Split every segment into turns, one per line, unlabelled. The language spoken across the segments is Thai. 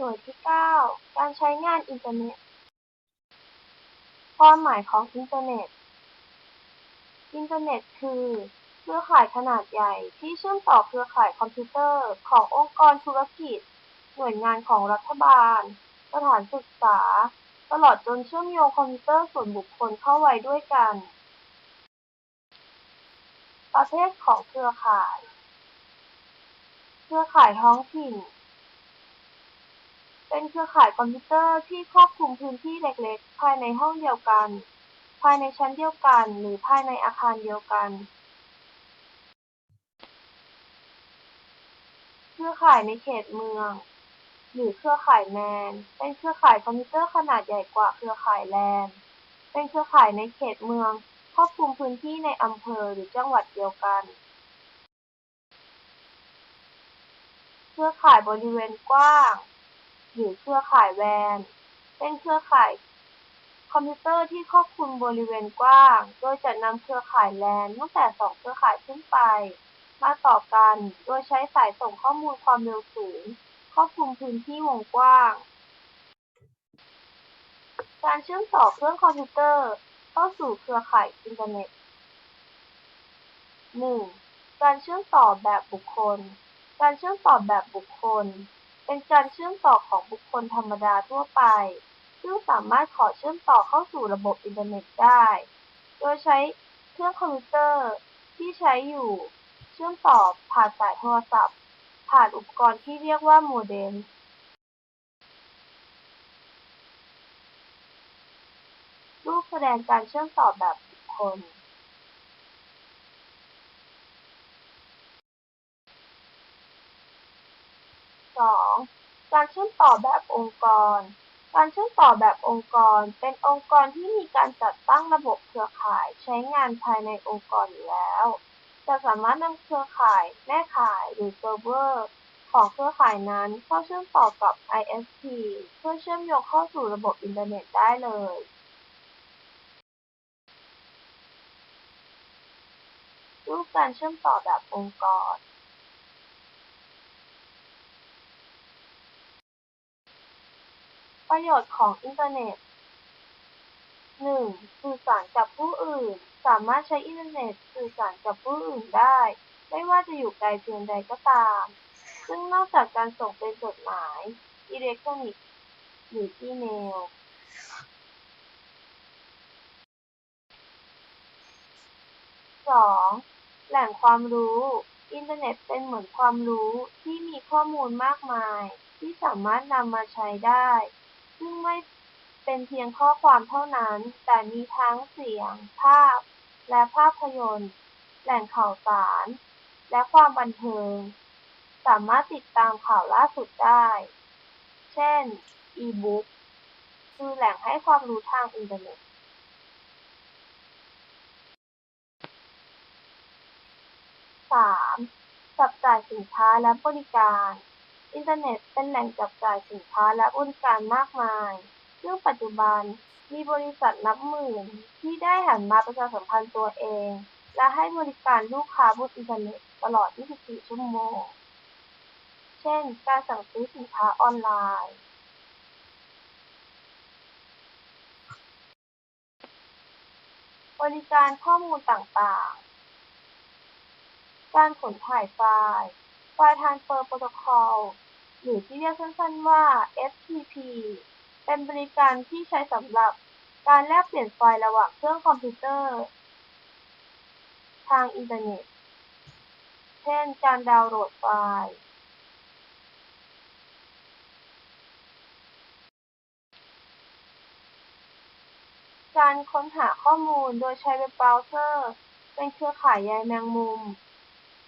หน่วยที่ 9 การใช้งานอินเทอร์เน็ต ความหมายของอินเทอร์เน็ต อินเทอร์เน็ตคือเครือข่ายขนาดใหญ่ที่เชื่อมต่อเครือข่ายคอมพิวเตอร์ขององค์กรธุรกิจ หน่วยงานของรัฐบาล สถานศึกษา ตลอดจนเชื่อมโยงคอมพิวเตอร์ส่วนบุคคลเข้าไว้ด้วยกัน ประเภทของเครือข่าย เครือข่ายท้องถิ่น เป็นเครือข่ายคอมพิวเตอร์ที่ครอบคลุมพื้นที่เล็ก ๆ ภายในห้องเดียวกัน ภายในชั้นเดียวกัน หรือภายในอาคารเดียวกัน เครือข่ายในเขตเมือง หรือเครือข่ายแมน เป็นเครือข่ายคอมพิวเตอร์ขนาดใหญ่กว่าเครือข่ายแลน เป็นเครือข่ายในเขตเมืองครอบคลุมพื้นที่ในอำเภอหรือจังหวัดเดียวกันเครือข่ายบริเวณกว้าง หรือเครือข่ายแวน เป็นเครือข่ายคอมพิวเตอร์ที่ครอบคลุมบริเวณกว้าง โดยจะนำเครือข่ายแลนตั้งแต่ 2 เครือข่ายขึ้นไป มาต่อกัน โดยใช้สายส่งข้อมูลความเร็วสูง ครอบคลุมพื้นที่วงกว้าง การเชื่อมต่อเครื่องคอมพิวเตอร์เข้าสู่เครือข่ายอินเทอร์เน็ต 1. การเชื่อมต่อแบบบุคคล การเชื่อมต่อแบบบุคคล เป็นการเชื่อมต่อของบุคคลธรรมดาทั่วไป ซึ่งสามารถขอเชื่อมต่อเข้าสู่ระบบอินเทอร์เน็ตได้ โดยใช้เครื่องคอมพิวเตอร์ที่ใช้อยู่ เชื่อมต่อผ่านสายโทรศัพท์ ผ่านอุปกรณ์ที่เรียกว่าโมเด็มรูปแสดงการเชื่อมต่อแบบบุคคล 2. การเชื่อมต่อแบบองค์กร การเชื่อมต่อแบบองค์กร เป็นองค์กรที่มีการจัดตั้งระบบเครือข่ายใช้งานภายในองค์กรอยู่แล้วจะสามารถนำเครือข่ายแม่ข่ายหรือเซิร์ฟเวอร์ของเครือข่ายนั้นเข้าเชื่อมต่อกับ ISP เพื่อเชื่อมโยงเข้าสู่ระบบอินเทอร์เน็ตได้เลยรูปการเชื่อมต่อแบบองค์กร ประโยชน์ของอินเทอร์เน็ต 1. สื่อสารกับผู้อื่น สามารถใช้อินเทอร์เน็ตสื่อสารกับผู้อื่นได้ ไม่ว่าจะอยู่ไกลเพียงใดก็ตาม ซึ่งนอกจากการส่งเป็นจดหมาย อิเล็กทรอนิกส์ หรืออีเมล 2. แหล่งความรู้ อินเทอร์เน็ตเป็นเหมือนความรู้ที่มีข้อมูลมากมาย ที่สามารถนำมาใช้ได้ ซึ่งไม่เป็นเพียงข้อความเท่านั้น แต่มีทั้งเสียง ภาพ และภาพยนตร์ แหล่งข่าวสาร และความบันเทิง สามารถติดตามข่าวล่าสุดได้ เช่น อีบุ๊ก คือแหล่งให้ความรู้ทางอินเทอร์เน็ต 3. จับจ่ายสินค้าและบริการ อินเทอร์เน็ตเป็นแหล่งจับจ่ายสินค้าและบริการมากมาย ซึ่งปัจจุบันมีบริษัทนับหมื่นที่ได้หันมาประชาสัมพันธ์ตัวเอง และให้บริการลูกค้าบนอินเทอร์เน็ตตลอด 24 ชั่วโมง เช่น การสั่งซื้อสินค้าออนไลน์บริการข้อมูลต่างๆ การขนถ่ายไฟล์ ไฟล์ Transfer Protocol หรือที่เรียกสั้นๆว่า FTP เป็นบริการที่ใช้สำหรับการแลกเปลี่ยนไฟล์ระหว่างเครื่องคอมพิวเตอร์ ทางอินเทอร์เน็ต เช่น การดาวน์โหลดไฟล์ การค้นหาข้อมูลโดยใช้เว็บเบราว์เซอร์ เป็นเครือข่ายใยแมงมุม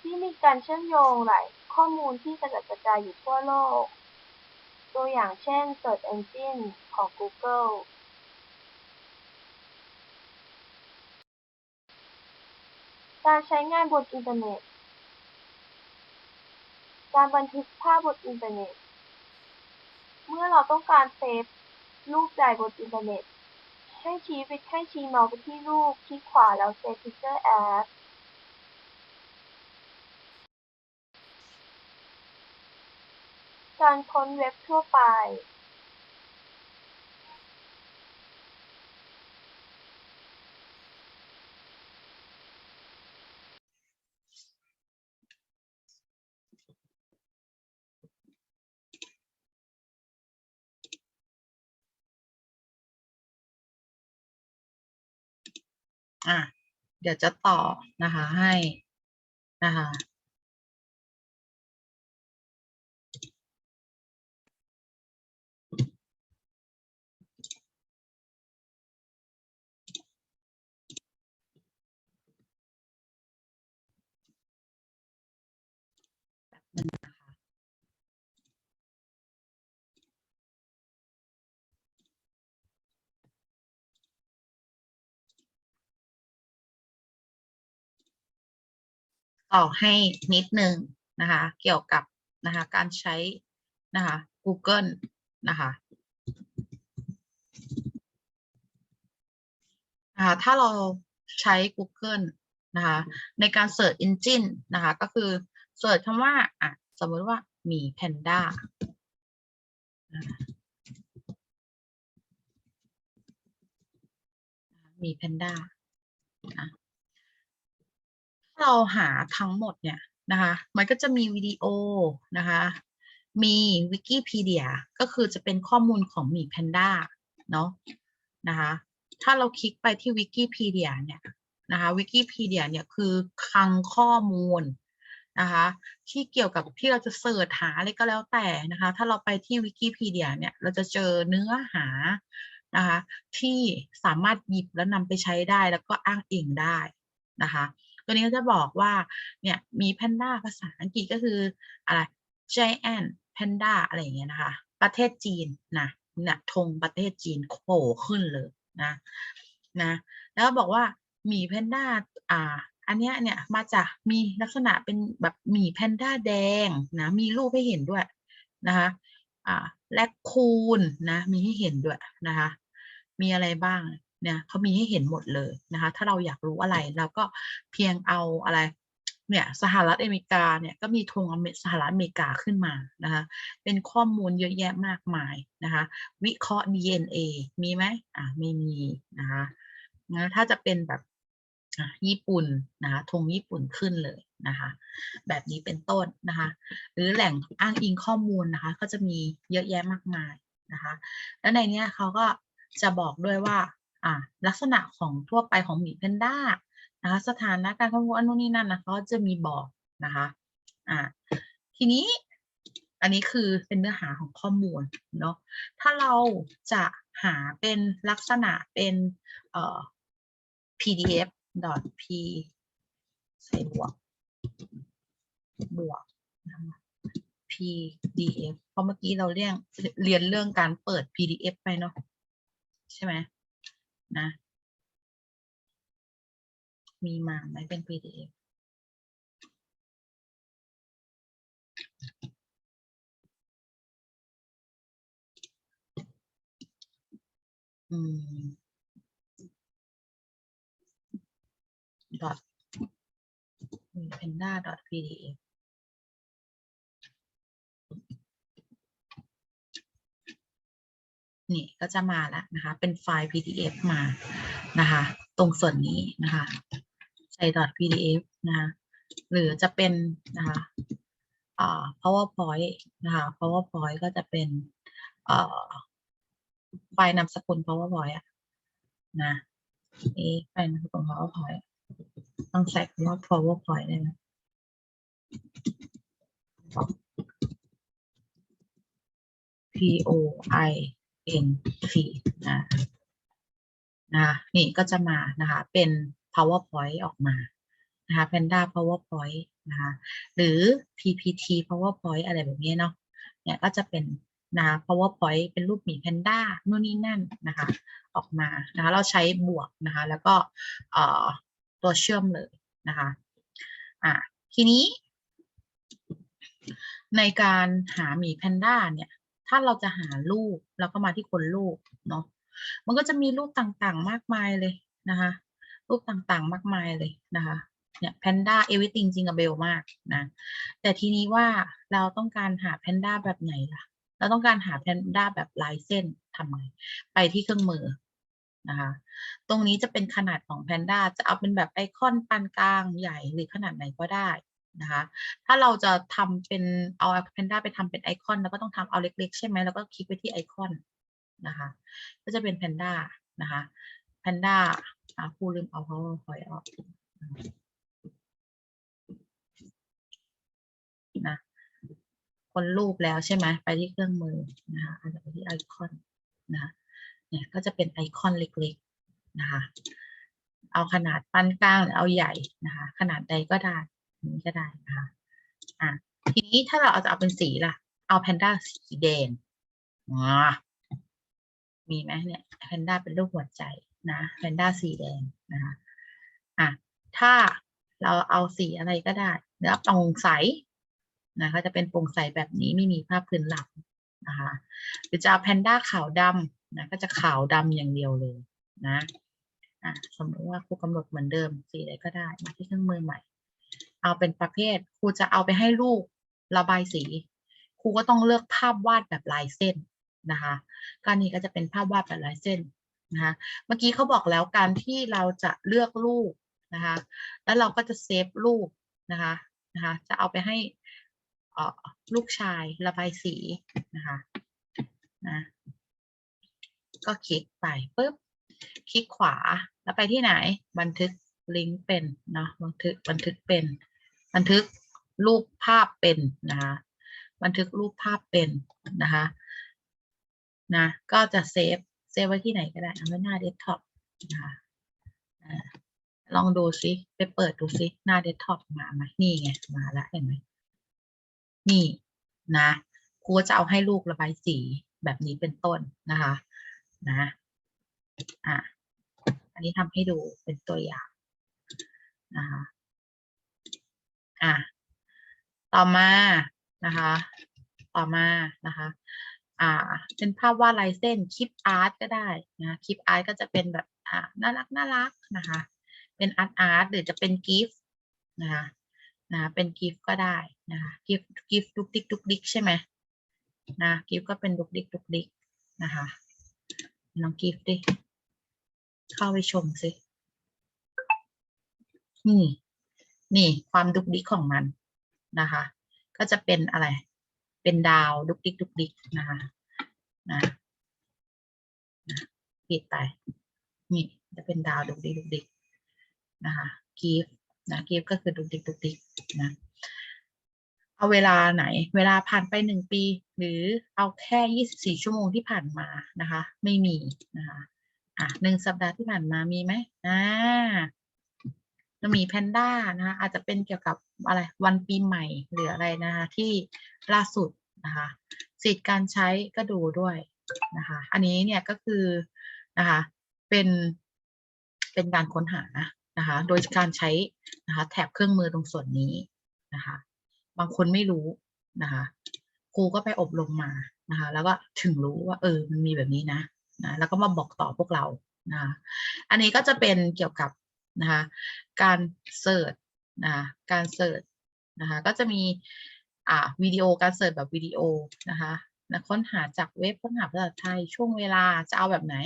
ที่มีการเชื่อมโยงหลาย ข้อมูลที่กระจัดกระจายอยู่ทั่วโลก ตัวอย่างเช่น Search Engine ของ Google การใช้งานบนอินเทอร์เน็ต การบันทึกภาพบนอินเทอร์เน็ต เมื่อเราต้องการเซฟรูปใดบนอินเทอร์เน็ต ให้ชี้ไปให้ชี้เมาส์ไปที่รูปคลิกขวาแล้ว Save Picture As ก การค้นเว็บทั่วไป
อะเดี๋ยวจะต่อนะคะให้นะคะ ต่อให้นิดนึงนะคะ เกี่ยวกับนะคะการใช้นะคะ Google นะคะนะคะถ้าเราใช้ Google นะคะในการ Search Engine นะคะก็คือ Search คำว่าอะสมมติว่ามีแพนด้ามีแพนด้านะถ้า เราหาทั้งหมดเนี่ยนะคะ มันก็จะมีวิดีโอนะคะ มีวิกิพีเดียก็คือจะเป็นข้อมูลของหมีแพนด้าเนาะนะคะ ถ้าเราคลิกไปที่วิกิพีเดียเนี่ยนะคะวิกิพีเดียเนี่ยคือคลังข้อมูลนะคะที่เกี่ยวกับที่เราจะเสิร์ชหาอะไรก็แล้วแต่นะคะ ถ้าเราไปที่วิกิพีเดียเนี่ยเราจะเจอเนื้อหานะคะที่สามารถหยิบแล้วนำไปใช้ได้แล้วก็อ้างอิงได้นะคะ ตัวนี้ก็จะบอกว่าเนี่ยมีแพนด้าภาษาอังกฤษก็คืออะไร giant panda อะไรอย่างเงี้ยนะคะ ประเทศจีนนะนะธงประเทศจีนโผล่ขึ้นเลยนะนะแล้วก็บอกว่าหมีแพนด้าอ่าอันเนี้ยเนี่ยมาจากมีลักษณะเป็นแบบหมีแพนด้าแดงนะมีรูปให้เห็นด้วยนะคะอ่าแลคคูนนะมีให้เห็นด้วยนะคะมีอะไรบ้าง เนี่ยเขามีให้เห็นหมดเลยนะคะ ถ้าเราอยากรู้อะไรเราก็เพียงเอาอะไรเนี่ยสหรัฐอเมริกาเนี่ยก็มีธงอเมสหรัฐอเมริกาขึ้นมานะคะเป็นข้อมูลเยอะแยะมากมายนะคะวิเคราะห์ DNA มีไหมอ่าไม่มีนะคะนะถ้าจะเป็นแบบอะญี่ปุ่นนะคะธงญี่ปุ่นขึ้นเลยนะคะแบบนี้เป็นต้นนะคะหรือแหล่งอ้างอิงข้อมูลนะคะก็จะมีเยอะแยะมากมายนะคะแล้วในเนี้ยเขาก็จะบอกด้วยว่าอ่า ลักษณะของทั่วไปของหมีแพนด้านะคะสถานะการข้อมูลอันนู้นนี่นั่นนะเขาจะมีบอกนะคะอ่าทีนี้อันนี้คือเป็นเนื้อหาของข้อมูลเนาะถ้าเราจะหาเป็นลักษณะเป็นเอ่อ pdf p ใส่บวกบวก pdf เพราะเมื่อกี้เราเรียนเรียนเรื่องการเปิด pdf ไปเนาะใช่ไหม นะ มีมาไหมเป็น pdf อืม dot panda dot pdf นี่ก็จะมาแล้วนะคะ เป็นไฟล์ PDF มานะคะ ตรงส่วนนี้นะคะใส่ .pdf นะคะหรือจะเป็นนะคะอ่า powerpoint นะคะ powerpoint ก็จะเป็นเอ่อไฟล์นามสกุล powerpoint อะนะนี่ไฟล์นามสกุล powerpoint ต้องใส่คำว่า powerpoint เลยนะ p o i n t นะนะนี่ก็จะมานะคะเป็น powerpoint ออกมานะคะ panda powerpoint นะคะหรือ ppt powerpoint อะไรแบบนี้เนาะเนี่ยก็จะเป็นนะ powerpoint เป็นรูปหมีแพนด้านู่นนี่นั่นนะคะออกมานะคะเราใช้บวกนะคะแล้วก็เอ่อตัวเชื่อมเลยนะคะอะทีนี้ในการหาหมีแพนด้าเนี่ย ถ้าเราจะหารูปเราก็มาที่คนรูปเนาะมันก็จะมีรูปต่างๆ มากมายเลยนะคะรูปต่างๆ มากมายเลยนะคะเนี่ยแพนด้าเอวิติงจริงกับเบลมากนะแต่ทีนี้ว่าเราต้องการหาแพนด้าแบบไหนล่ะ เราต้องการหาแพนด้าแบบลายเส้นทำไงไปที่เครื่องมือนะคะตรงนี้จะเป็นขนาดของแพนด้าจะเอาเป็นแบบไอคอนปานกลางใหญ่หรือขนาดไหนก็ได้ นะคะ ถ้าเราจะทำเป็นเอาแพนด้าไปทำเป็นไอคอนแล้วก็ต้องทำเอาเล็ก ๆ ใช่ไหมแล้วก็คลิกไปที่ไอคอนนะคะ ก็จะเป็นแพนด้านะคะแพนด้าอ่าครูลืมเอา powerpoint ออกนะคนรูปแล้วใช่ไหมไปที่เครื่องมือนะคะอาจจะไปที่ไอคอนนะคะเนี่ยก็จะเป็นไอคอนเล็กๆนะคะ เอาขนาดปานกลางหรือเอาใหญ่นะคะ ขนาดใดก็ได้ นี้ก็ได้นะคะอะทีนี้ถ้าเราเอาจะเอาเป็นสีล่ะ เอาแพนด้าสีแดงอ๋อมีไหมเนี่ยแพนด้าเป็นรูปหัวใจนะแพนด้าสีแดงนะคะอะถ้าเราเอาสีอะไรก็ได้เนื้อโปร่งใสนะคะจะเป็นโปร่งใสแบบนี้ไม่มีภาพพื้นหลังนะคะหรือจะเอาแพนด้าขาวดำนะก็จะขาวดำอย่างเดียวเลยนะอะสมมติว่าครูกำหนดเหมือนเดิมสีอะไรก็ได้มาที่เครื่องมือใหม่ เอาเป็นประเภทครูจะเอาไปให้ลูกระบายสีครูก็ต้องเลือกภาพวาดแบบลายเส้นนะคะการนี้ก็จะเป็นภาพวาดแบบลายเส้นนะคะเมื่อกี้เขาบอกแล้วการที่เราจะเลือกรูปนะคะแล้วเราก็จะเซฟรูปนะคะนะคะจะเอาไปให้เอ่อลูกชายระบายสีนะคะนะก็คลิกไปปุ๊บคลิกขวาแล้วไปที่ไหนบันทึกลิงก์เป็นเนาะบันทึกบันทึกเป็น บันทึกรูปภาพเป็นนะคะบันทึกรูปภาพเป็นนะคะนะก็จะเซฟเซฟไว้ที่ไหนก็ได้เอาไว้หน้าเดสก์ท็อปนะคะลองดูซิไปเปิดดูซิหน้าเดสก์ท็อปมาไหมนี่ไงมาแล้วเห็นไหมนี่นะครูจะเอาให้ลูกระบายสีแบบนี้เป็นต้นนะคะนะอะอันนี้ทำให้ดูเป็นตัวอย่างนะคะ อะต่อมานะคะ ต่อมานะคะ อ่า เป็นภาพวาดลายเส้นคลิปอาร์ตก็ได้นะคลิปอาร์ตก็จะเป็นแบบอ่าน่ารักน่ารักนะคะ เป็นอาร์ตอาร์ตหรือจะเป็นกิฟต์นะคะนะเป็นกิฟต์ก็ได้นะคะกิฟต์กิฟต์ดุกดิกดุกดิกใช่ไหมนะกิฟต์ก็เป็นดุกดิกดุกดิกนะคะลองกิฟต์ดิเข้าไปชมสินี่ นี่ความดุกดิกของมันนะคะ ก็จะเป็นอะไร เป็นดาวดุกดิกดุกดิกนะคะนะปิดไป นี่จะเป็นดาวดุกดิกดุกดิกนะคะกีฟนะกีฟก็คือดุกดิกดุกดิกนะเอาเวลาไหน เวลาผ่านไปหนึ่งปี หรือเอาแค่ยี่สิบสี่ชั่วโมงที่ผ่านมานะคะ ไม่มีนะคะอะหนึ่งสัปดาห์ที่ผ่านมามีไหมอ่าจะ มีแพนด้านะคะอาจจะเป็นเกี่ยวกับอะไรวันปีใหม่หรืออะไรนะคะที่ล่าสุดนะคะสิทธิ์การใช้ก็ดูด้วยนะคะอันนี้เนี่ยก็คือนะคะเป็นเป็นการค้นหานะคะโดยการใช้นะคะแถบเครื่องมือตรงส่วนนี้นะคะบางคนไม่รู้นะคะครูก็ไปอบรมมานะคะแล้วก็ถึงรู้ว่าเออมันมีแบบนี้นะนะแล้วก็มาบอกต่อพวกเรานะะอันนี้ก็จะเป็นเกี่ยวกับ นะคะการเสิร์ชนะคะการเสิร์ชนะคะก็จะมีอ่าวิดีโอการเสิร์ชแบบวิดีโอนะคะนะค้นหาจากเว็บค้นหาภาษาไทยช่วงเวลาจะเอาแบบไหน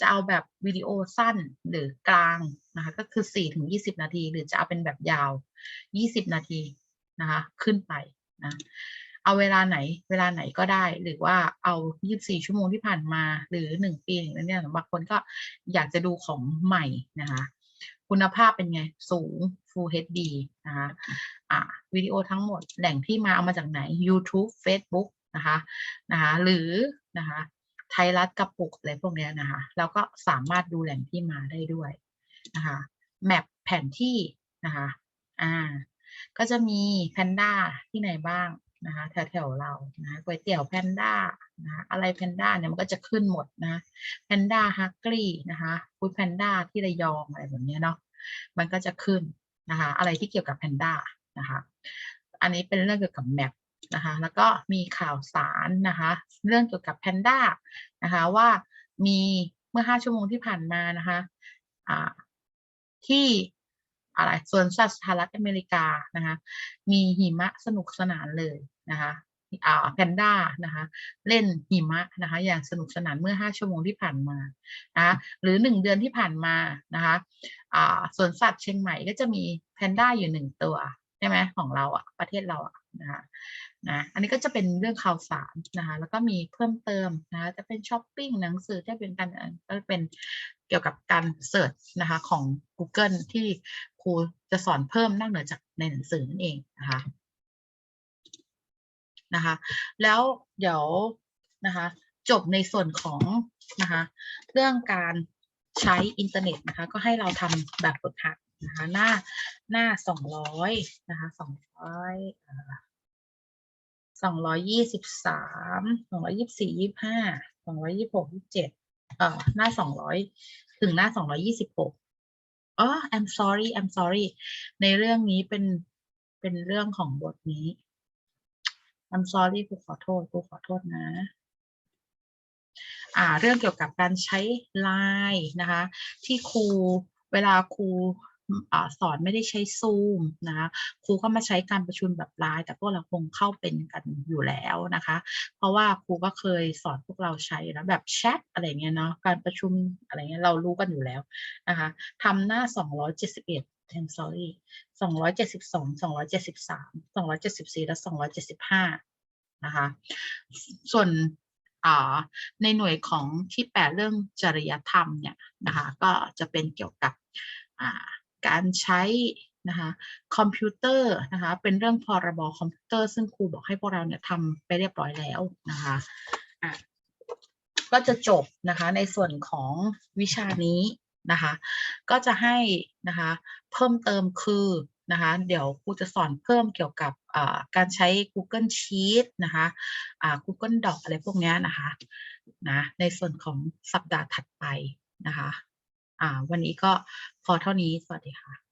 จะเอาแบบวิดีโอสั้นหรือกลางนะคะก็คือ 4 ถึง 20 นาที หรือจะเอาเป็นแบบยาว 20 นาทีนะคะขึ้นไปนะเอาเวลาไหนเวลาไหนก็ได้ หรือว่าเอา 24 ชั่วโมงที่ผ่านมา หรือ 1 ปีอย่างนี้เนี่ยบางคนก็อยากจะดูของใหม่นะคะ คุณภาพเป็นไง สูง Full HD นะคะอ่าวิดีโอทั้งหมดแหล่งที่มาเอามาจากไหน YouTube Facebook นะคะนะคะหรือนะคะไทยรัฐกระปุกอะไรพวกเนี้ยนะคะแล้วก็สามารถดูแหล่งที่มาได้ด้วยนะคะแมปแผนที่นะคะอ่าก็จะมีแพนด้าที่ไหนบ้าง นะคะแถวๆเรานะก๋วยเตี๋ยวแพนด้านะอะไรแพนด้าเนี่ยมันก็จะขึ้นหมดนะแพนด้าฮักกี้นะคะฟูดแพนด้าที่ระยองอะไรแบบนี้เนาะมันก็จะขึ้นนะคะอะไรที่เกี่ยวกับแพนด้านะคะอันนี้เป็นเรื่องเกี่ยวกับแมปนะคะแล้วก็มีข่าวสารนะคะเรื่องเกี่ยวกับแพนด้านะคะว่ามีเมื่อ 5 ชั่วโมงที่ผ่านมานะคะอ่าที่ อะไรสวนสัตว์สหรัฐอเมริกานะคะมีหิมะสนุกสนานเลยนะคะแพนด้านะคะเล่นหิมะนะคะอย่างสนุกสนานเมื่อ 5 ชั่วโมงที่ผ่านมานะะหรือ 1 เดือนที่ผ่านมานะคะอ่าสวนสัตว์เชียงใหม่ก็จะมีแพนด้าอยู่หนึ่งตัวใช่ไหมของเราอะประเทศเราอะ นะคะนะอันนี้ก็จะเป็นเรื่องข่าวสารนะคะแล้วก็มีเพิ่มเติมนะคะจะเป็นช้อปปิ้งหนังสือจะเป็นการก็เป็นเกี่ยวกับการเสิร์ชนะคะของ Google ที่ครูจะสอนเพิ่มนอกเหนือจากในหนังสือนั่นเองนะคะนะคะแล้วเดี๋ยวนะคะจบในส่วนของนะคะเรื่องการใช้อินเทอร์เน็ตนะคะก็ให้เราทำแบบฝึกหัด นะคะหน้าหน้าสองร้อยนะคะสองร้อยสองร้อยยี่สิบสามสองร้อยยี่สิบสี่ยี่ห้าสองร้อยยี่หกยี่เจ็ดเอ่อหน้าสองร้อยถึงหน้าสองร้อยี่สิบหกอ๋อ I'm sorry I'm sorry ในเรื่องนี้เป็นเป็นเรื่องของบทนี้ I'm sorry ครูขอโทษครูขอโทษนะ อ่า เรื่องเกี่ยวกับการใช้ไลน์นะคะ ที่ครูเวลาครู อสอนไม่ได้ใช้ซูมนะคะครูก็มาใช้การประชุมแบบไลน์แต่พวกเราคงเข้าเป็นกันอยู่แล้วนะคะ เพราะว่าครูก็เคยสอนพวกเราใช้แล้วแบบแชทอะไรเงี้ยเนาะการประชุมอะไรเงี้ยเรารู้กันอยู่แล้วนะคะทำหน้า 271 I'm sorry 272 273 274 และ 275 นะคะ ส่วนอ่าในหน่วยของที่แปดเรื่องจริยธรรมเนี่ยนะคะ ก็จะเป็นเกี่ยวกับอ่า การใช้นะคะคอมพิวเตอร์นะคะเป็นเรื่องพรบคอมพิวเตอร์ซึ่งครูบอกให้พวกเราเนี่ยทำไปเรียบร้อยแล้วนะคะอะก็จะจบนะคะในส่วนของวิชานี้นะคะ ก็จะให้นะคะเพิ่มเติมคือนะคะเดี๋ยวครูจะสอนเพิ่มเกี่ยวกับการใช้ Google Sheet นะคะอ่า Google Doc อะไรพวกนี้นะคะนะในส่วนของสัปดาห์ถัดไปนะคะ วันนี้ก็พอเท่านี้ สวัสดีค่ะ